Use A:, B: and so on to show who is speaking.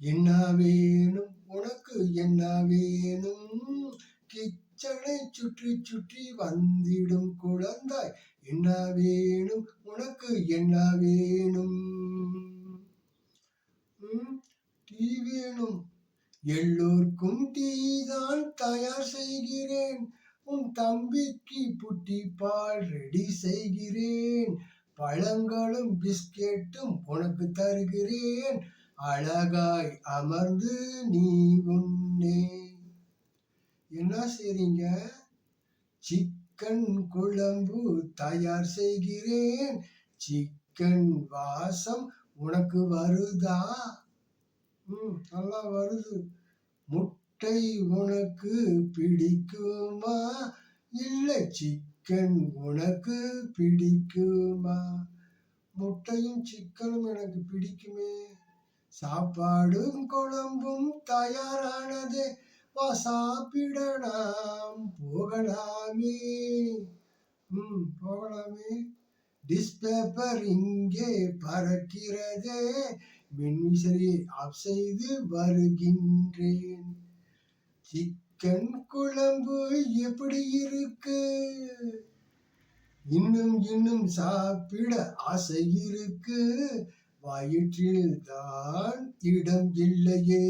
A: என்ன வேணும் உனக்கு என்ன வேணும் கிச்சனை சுற்றி சுற்றி வந்திடும் குழந்தாய். என்ன வேணும் உனக்கு என்ன வேணும் டீ வேணும். எல்லோருக்கும் டீ தான் தயார் செய்கிறேன். உன் தம்பிக்கு புட்டி பால் ரெடி செய்கிறேன். பழங்களும் பிஸ்கெட்டும் உனக்கு தருகிறேன். அழகாய் அமர்ந்து நீ உன்னே. என்ன செய்றீங்க? சிக்கன் குழம்பு தயார் செய்கிறேன். சிக்கன் வாசம் உனக்கு வருதா? ம் நல்லா வருது. முட்டை உனக்கு பிடிக்குமா? இல்லை சிக்கன் உனக்கு பிடிக்குமா? முட்டையும் சிக்கனும் எனக்கு பிடிக்குமே. சாப்பாடும் குழம்பும் தயாரானது. வா சாப்பிடலாம் போகலாமே. ம் போகலாமே. டிஸ்பேப்பர் இங்கே பறக்கிறது. மின்விசிறியை ஆஃப் செய்து வருகின்றேன். சிக்கன் குழம்பு எப்படி இருக்கு? இன்னும் இன்னும் சாப்பிட ஆசை இருக்கு. வயிற்றில்தான் இடம் இல்லையே.